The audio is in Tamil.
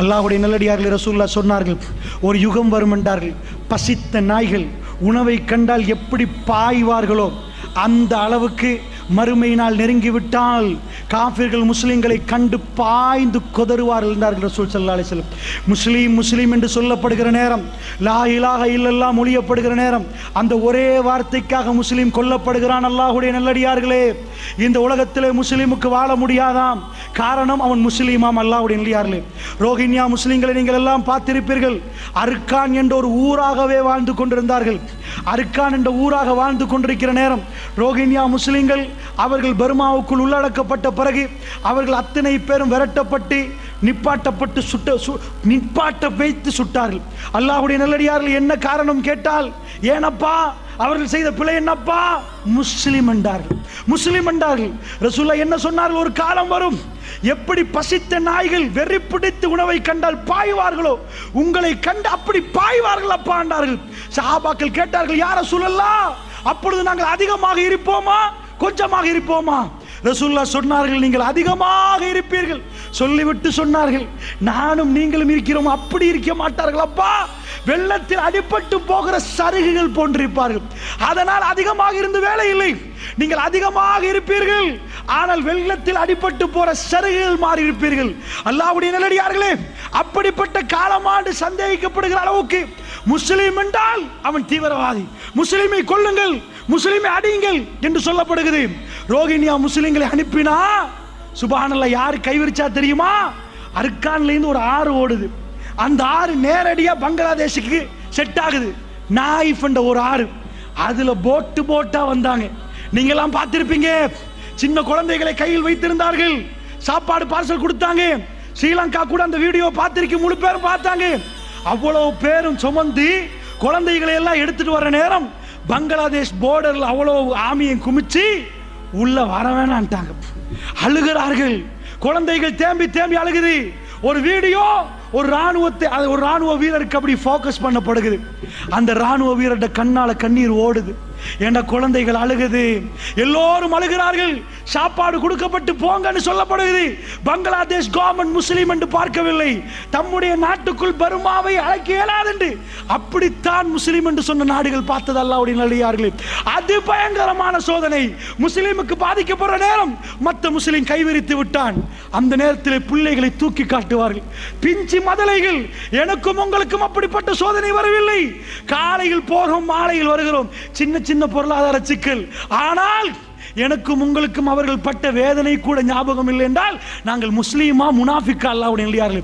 அல்லாஹுடைய நல்லடியார்கள் ரசூல்லா சொன்னார்கள் ஒரு யுகம் வரும் என்றார்கள். பசித்த நாய்கள் உணவை கண்டால் எப்படி பாய்வார்களோ அந்த அளவுக்கு மறுமை நாள் நெருங்கிவிட்டால் காஃபிர்கள் முஸ்லீம்களை கண்டு பாய்ந்து கொதறுவார்கள் என்றார்கள் ரசூல் சல்லா அலிஸ்லம் முஸ்லீம் முஸ்லீம் என்று சொல்லப்படுகிற நேரம் லா இலாக இல்லெல்லாம் மொழியப்படுகிற நேரம் அந்த ஒரே வார்த்தைக்காக முஸ்லீம் கொல்லப்படுகிறான் அல்லாஹுடைய நல்லடியார்களே. இந்த உலகத்திலே முஸ்லீமுக்கு வாழ முடியாதாம். காரணம் அவன் முஸ்லீமாம் அல்லாஹுடைய நல்லடியார்களே. ரோஹின்யா முஸ்லீம்களை நீங்கள் எல்லாம் பார்த்திருப்பீர்கள். அர்கான் என்ற ஒரு ஊராகவே வாழ்ந்து கொண்டிருந்தார்கள். அர்கான் என்ற ஊராக வாழ்ந்து கொண்டிருக்கிற நேரம் ரோஹின்யா முஸ்லீம்கள் அவர்கள் பர்மாவுக்குள் உள்ளடக்கப்பட்ட பிறகு அவர்கள் அத்தனை பேரும் விரட்டப்பட்டு நிப்பாட்டப்பட்டு சுட்ட சு நிப்பாட்ட வைத்து சுட்டார்கள். அல்லாஹுடைய நல்லடியார்கள் என்ன காரணம் கேட்டால் ஏனப்பா அவர்கள் செய்த பிழை என்னப்பா? முஸ்லிம் என்றார்கள். முஸ்லிம் என்றார்கள். ரசூல்லா என்ன சொன்னார்கள்? ஒரு காலம் வரும். எப்படி பசித்த நாய்கள் வெறி பிடித்து உணவை கண்டால் பாய்வார்களோ உங்களை கண்டு அப்படி பாய்வார்கள் அப்பா என்றார்கள். சஹாபாக்கள் கேட்டார்கள் யார சொல்லலாம் அப்பொழுது நாங்கள் அதிகமாக இருப்போமா? கொஞ்சமாக இருப்போமா? ரசூல்லா சொன்னார்கள் நீங்கள் அதிகமாக இருப்பீர்கள். சொல்லிவிட்டு சொன்னார்கள் நானும் நீங்களும் இருக்கிறோம். அப்படி இருக்க மாட்டார்கள். அப்பா வெள்ளத்தில் அடிபட்டு போகிற சருகுகள் போன்றிருப்பார்கள். அதனால் அதிகமாக இருந்து வேலை இல்லை. நீங்கள் அதிகமாக இருப்பீர்கள். ஆனால் வெள்ளத்தில் அடிபட்டு போற சருகுகள் மாறி இருப்பீர்கள் அல்லாவுடைய நிலடியார்களே அப்படிப்பட்ட காலமா சந்தேகிக்கப்படுகிற அளவுக்கு முஸ்லீம் என்றால் அவன் தீவிரவாதி. முஸ்லீமை கொல்லுங்கள் முஸ்லீமை அடியுங்கள் என்று சொல்லப்படுகிறது. ரோஹிணியா முஸ்லீம்களை அனுப்பினா சுபானல்ல யார் கைவிரிச்சா தெரியுமா? அர்கான்ல இருந்து ஒரு ஆறு ஓடுது. அந்த ஆறு நேரடியா பங்களாதேஷுக்கு செட் ஆகுது. நாயிஃப் என்ற ஒரு ஆறு. அதுல போட்டு போட்டா வந்தாங்க. நீங்கெல்லாம் பார்த்திருப்பீங்க சின்ன குழந்தைகளை கையில் வைத்திருந்தார்கள். சாப்பாடு பார்சல் கொடுத்தாங்க. ஸ்ரீலங்கா கூட அந்த வீடியோ பார்த்திருக்கு முழு பேரும் பார்த்தாங்க. அவ்வளவு பேரும் சுமந்து குழந்தைகளை எல்லாம் எடுத்துட்டு வர நேரம் பங்களாதேஷ் போர்டர்ல அவ்வளவு ஆமியம் குமிச்சு உள்ள வர வேணான்ட்டாங்க. அழுகிறார்கள். குழந்தைகள் தேம்பி தேம்பி அழுகுது. ஒரு வீடியோ ஒரு ராணுவத்தை அது ஒரு ராணுவ வீரருக்கு அப்படி ஃபோக்கஸ் பண்ணப்படுகிறது. அந்த ராணுவ வீரர்கிட்ட கண்ணால கண்ணீர் ஓடுது. என்ற குழந்தைகள் அழுகுது? எல்லோரும் அழுகிறார்கள். சாப்பாடு கொடுக்கப்பட்டு போங்கன்னு சொல்லப்படுகிறது. பங்களாதேஷ் கவர்மெண்ட் முஸ்லீம் என்று பார்க்கவில்லை. தம்முடைய நாட்டுக்குள் பருமாவை அழைக்க இயலாது என்று அப்படித்தான் முஸ்லீம் என்று சொன்ன நாடுகள் பார்த்தது அல்லாவுடைய நல்லியார்களே அது பயங்கரமான சோதனை. முஸ்லீமுக்கு பாதிக்கப்படுற நேரம் மற்ற முஸ்லீம் கைவிரித்து விட்டான். அந்த நேரத்தில் பிள்ளைகளை தூக்கி காட்டுவார்கள். பிஞ்சி மதலைகள் எனக்கும் உங்களுக்கும் அப்படிப்பட்ட சோதனை வரவில்லை. காலையில் போகிறோம் மாலையில் வருகிறோம். சின்ன சின்ன பொருளாதார சிக்கல். ஆனால் எனக்கும் உங்களுக்கும் அவர்கள் பட்ட வேதனை கூட ஞாபகம் இல்லை என்றால் நாங்கள் முஸ்லீமா முனாஃபிக்கா அல்லாவுடைய இல்லையார்கள்